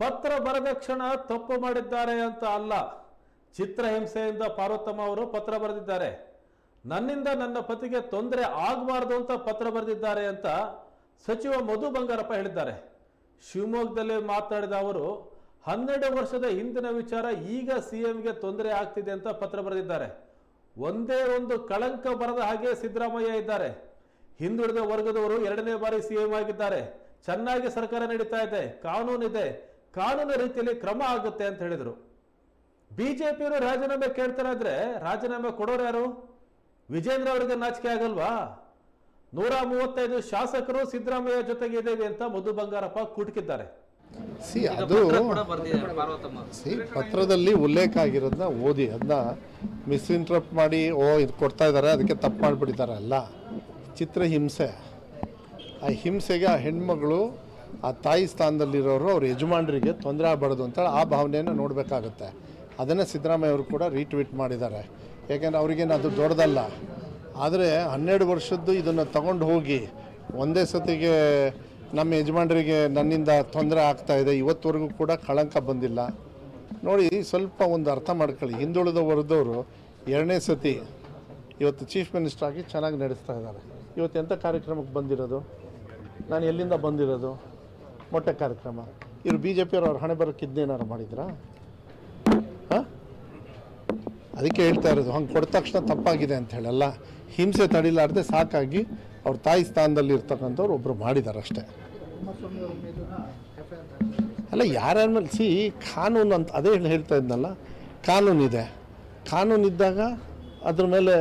ಪತ್ರ ಬರೆದ ಕ್ಷಣ ತಪ್ಪು ಮಾಡಿದ್ದಾರೆ ಅಂತ ಅಲ್ಲ. ಚಿತ್ರಹಿಂಸೆಯಿಂದ ಪಾರ್ವತಮ್ಮ ಅವರು ಪತ್ರ ಬರೆದಿದ್ದಾರೆ. ನನ್ನಿಂದ ನನ್ನ ಪತಿಗೆ ತೊಂದರೆ ಆಗಬಾರ್ದು ಅಂತ ಪತ್ರ ಬರೆದಿದ್ದಾರೆ ಅಂತ ಸಚಿವ ಮಧು ಬಂಗಾರಪ್ಪ ಹೇಳಿದ್ದಾರೆ. ಶಿವಮೊಗ್ಗದಲ್ಲಿ ಮಾತನಾಡಿದ ಅವರು, ಹನ್ನೆರಡು ವರ್ಷದ ಹಿಂದಿನ ವಿಚಾರ ಈಗ ಸಿ ಎಂಗೆ ತೊಂದರೆ ಆಗ್ತಿದೆ ಅಂತ ಪತ್ರ ಬರೆದಿದ್ದಾರೆ. ಒಂದೇ ಒಂದು ಕಳಂಕ ಬರದ ಹಾಗೆ ಸಿದ್ದರಾಮಯ್ಯ ಇದ್ದಾರೆ. ಹಿಂದುಳಿದ ವರ್ಗದವರು ಎರಡನೇ ಬಾರಿ ಸಿಎಂ ಆಗಿದ್ದಾರೆ. ಚೆನ್ನಾಗಿ ಸರ್ಕಾರ ನಡೀತಾ ಇದೆ, ಕಾನೂನಿದೆ ಕಾನೂನು ರೀತಿಯಲ್ಲಿ ಕ್ರಮ ಆಗುತ್ತೆ ಅಂತ ಹೇಳಿದರು. ಬಿಜೆಪಿಯವರು ರಾಜೀನಾಮೆ ಕೇಳ್ತಾರೆ ಆದರೆ ರಾಜೀನಾಮೆ ಕೊಡೋರು ಯಾರು? ವಿಜೇಂದ್ರ ಅವರಿಗೆ ನಾಚಿಕೆ ಆಗಲ್ವಾ? ನೂರ ಮೂವತ್ತೈದು ಶಾಸಕರು ಸಿದ್ದರಾಮಯ್ಯ ಜೊತೆಗೆ ಇದ್ದೇವೆ ಅಂತ ಮಧು ಬಂಗಾರಪ್ಪ ಕುಟುಕಿದ್ದಾರೆ ಸಿ ಅದು ಪಾರ್ವತಮ್ಮ. ಸಿ ಪತ್ರದಲ್ಲಿ ಉಲ್ಲೇಖ ಆಗಿರೋದನ್ನ ಓದಿ ಅದನ್ನ ಮಿಸ್ಇಂಟ್ರಪ್ಟ್ ಮಾಡಿ ಓ ಇದು ಕೊಡ್ತಾ ಇದ್ದಾರೆ ಅದಕ್ಕೆ ತಪ್ಪು ಮಾಡಿಬಿಟ್ಟಿದ್ದಾರೆ ಅಲ್ಲ. ಚಿತ್ರಹಿಂಸೆ ಆ ಹಿಂಸೆಗೆ ಆ ಹೆಣ್ಮಗಳು ಆ ತಾಯಿ ಸ್ಥಾನದಲ್ಲಿರೋರು ಅವ್ರ ಯಜಮಾನರಿಗೆ ತೊಂದರೆ ಆಗಬಾರ್ದು ಅಂತ ಆ ಭಾವನೆಯನ್ನು ನೋಡಬೇಕಾಗುತ್ತೆ. ಅದನ್ನು ಸಿದ್ದರಾಮಯ್ಯ ಅವರು ಕೂಡ ರೀಟ್ವೀಟ್ ಮಾಡಿದ್ದಾರೆ. ಯಾಕೆಂದರೆ ಅವ್ರಿಗೇನು ಅದು ದೊಡ್ಡದಲ್ಲ. ಆದರೆ ಹನ್ನೆರಡು ವರ್ಷದ್ದು ಇದನ್ನು ತಗೊಂಡು ಹೋಗಿ ಒಂದೇ ಸತಿಗೆ ನಮ್ಮ ಯಜಮಾನರಿಗೆ ನನ್ನಿಂದ ತೊಂದರೆ ಆಗ್ತಾ ಇದೆ. ಇವತ್ತವರೆಗೂ ಕೂಡ ಕಳಂಕ ಬಂದಿಲ್ಲ. ನೋಡಿ, ಸ್ವಲ್ಪ ಒಂದು ಅರ್ಥ ಮಾಡ್ಕೊಳ್ಳಿ. ಹಿಂದುಳಿದ ವರ್ಗದವರು ಎರಡನೇ ಸತಿ ಇವತ್ತು ಚೀಫ್ ಮಿನಿಸ್ಟರ್ ಆಗಿ ಚೆನ್ನಾಗಿ ನಡೆಸ್ತಾ ಇದ್ದಾರೆ. ಇವತ್ತು ಎಂಥ ಕಾರ್ಯಕ್ರಮಕ್ಕೆ ಬಂದಿರೋದು? ನಾನು ಎಲ್ಲಿಂದ ಬಂದಿರೋದು? ಮೊಟ್ಟೆ ಕಾರ್ಯಕ್ರಮ. ಇವರು ಬಿ ಜೆ ಪಿಯವ್ರು ಅವ್ರ ಹಣೆ ಬರೋಕ್ಕೆ ಇದನ್ನೇನಾರು ಮಾಡಿದ್ರಾ? ಹಾಂ? ಅದಕ್ಕೆ ಹೇಳ್ತಾ ಇರೋದು, ಹಂಗೆ ಕೊಟ್ಟ ತಕ್ಷಣ ತಪ್ಪಾಗಿದೆ ಅಂತ ಹೇಳಲ್ಲ ಹಿಂಸೆ ತಡಿಲಾರ್ದೆ ಸಾಕಾಗಿ ಅವ್ರ ತಾಯಿ ಸ್ಥಾನದಲ್ಲಿ ಇರ್ತಕ್ಕಂಥವ್ರು ಒಬ್ಬರು ಮಾಡಿದ್ದಾರೆ ಅಷ್ಟೇ ಅಲ್ಲ, ಯಾರ್ಯಾರ ಮೇಲೆ, ಸಿ, ಕಾನೂನು ಅಂತ ಅದೇ ಹೇಳಿ ಹೇಳ್ತಾ ಇದ್ನಲ್ಲ ಕಾನೂನಿದೆ ಕಾನೂನಿದ್ದಾಗ ಅದ್ರ ಮೇಲೆ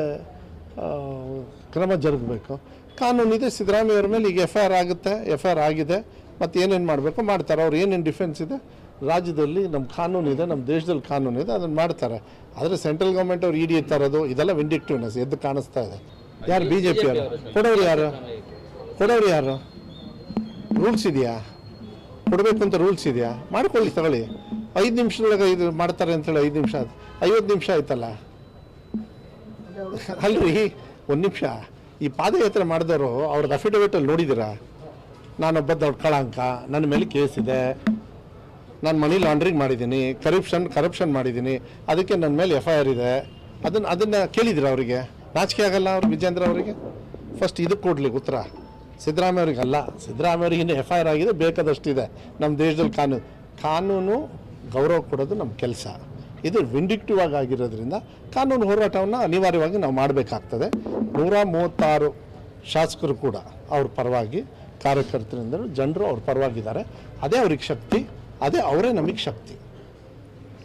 ಕ್ರಮ ಜರುಗಬೇಕು. ಕಾನೂನಿದೆ ಸಿದ್ದರಾಮಯ್ಯವ್ರ ಮೇಲೆ ಈಗ ಎಫ್ ಐ ಆರ್ ಆಗುತ್ತೆ, ಎಫ್ ಐ ಆರ್ ಆಗಿದೆ. ಮತ್ತು ಏನೇನು ಮಾಡಬೇಕು? ಮಾಡ್ತಾರೆ. ಅವ್ರು ಏನೇನು ಡಿಫೆನ್ಸ್ ಇದೆ? ರಾಜ್ಯದಲ್ಲಿ ನಮ್ಮ ಕಾನೂನು ಇದೆ ನಮ್ಮ ದೇಶದಲ್ಲಿ ಇದೆ ಅದನ್ನು ಮಾಡ್ತಾರೆ. ಆದರೆ ಸೆಂಟ್ರಲ್ ಗೌರ್ಮೆಂಟ್ ಅವ್ರು ಇಡಿ ತರೋದು ಇದೆಲ್ಲ ವಿಂಡಿಕ್ಟಿವ್ನೆಸ್ ಎದ್ದು ಕಾಣಿಸ್ತಾ ಇದೆ. ಯಾರು ಬಿ ಜೆ ಪಿಯವರು ಕೊಡೋರು ಯಾರು? ಕೊಡೋರು ಯಾರು? ರೂಲ್ಸ್ ಇದೆಯಾ? ಕೊಡಬೇಕು ಅಂತ ರೂಲ್ಸ್ ಇದೆಯಾ? ಮಾಡ್ಕೊಳ್ಳಿ ತಗೊಳ್ಳಿ. ಐದು ನಿಮಿಷದೊಳಗೆ ಇದು ಮಾಡ್ತಾರೆ ಅಂತೇಳಿ ಐದು ನಿಮಿಷ ಆಯ್ತು. ಐವತ್ತು ನಿಮಿಷ ಆಯ್ತಲ್ಲ? ಅಲ್ರಿ ಒಂದು ನಿಮಿಷ. ಈ ಪಾದಯಾತ್ರೆ ಮಾಡಿದವರು ಅವ್ರದ್ದು ಅಫಿಡವಿಟಲ್ಲಿ ನೋಡಿದ್ದೀರಾ? ನಾನೊಬ್ಬ ದೊಡ್ಡ ಕಳಂಕ, ನನ್ನ ಮೇಲೆ ಕೇಸ್ ಇದೆ. ನಾನು ಮನಿ ಲಾಂಡ್ರಿಂಗ್ ಮಾಡಿದ್ದೀನಿ ಕರಪ್ಷನ್ ಕರಪ್ಷನ್ ಮಾಡಿದ್ದೀನಿ. ಅದಕ್ಕೆ ನನ್ನ ಮೇಲೆ ಎಫ್ ಐ ಆರ್ ಇದೆ. ಅದನ್ನು ಅದನ್ನು ಕೇಳಿದ್ರು ಅವರಿಗೆ? ನಾಚಿಕೆ ಆಗಲ್ಲ ಅವ್ರು ವಿಜೇಂದ್ರ ಅವರಿಗೆ? ಫಸ್ಟ್ ಇದಕ್ಕೆ ಕೊಡಲಿ ಉತ್ತರ. ಸಿದ್ದರಾಮಯ್ಯ ಅವ್ರಿಗೆ ಅಲ್ಲ. ಸಿದ್ದರಾಮಯ್ಯ ಅವ್ರಿಗೆ ಇನ್ನು ಎಫ್ ಐ ಆರ್ ಆಗಿದೆ, ಬೇಕಾದಷ್ಟಿದೆ. ನಮ್ಮ ದೇಶದಲ್ಲಿ ಕಾನೂನು ಕಾನೂನು ಗೌರವ ಕೊಡೋದು ನಮ್ಮ ಕೆಲಸ. ಇದು ವಿಂಡಿಕ್ಟಿವ್ ಆಗಿ ಆಗಿರೋದ್ರಿಂದ ಕಾನೂನು ಹೋರಾಟವನ್ನು ಅನಿವಾರ್ಯವಾಗಿ ನಾವು ಮಾಡಬೇಕಾಗ್ತದೆ. ನೂರ ಮೂವತ್ತಾರು ಶಾಸಕರು ಕೂಡ ಅವ್ರ ಪರವಾಗಿ ಕಾರ್ಯಕರ್ತರಿಂದ ಜನರು ಅವ್ರ ಪರವಾಗಿದ್ದಾರೆ. ಅದೇ ಅವ್ರಿಗೆ ಶಕ್ತಿ ಅದೇ ಅವರೇ ನಮಗೆ ಶಕ್ತಿ.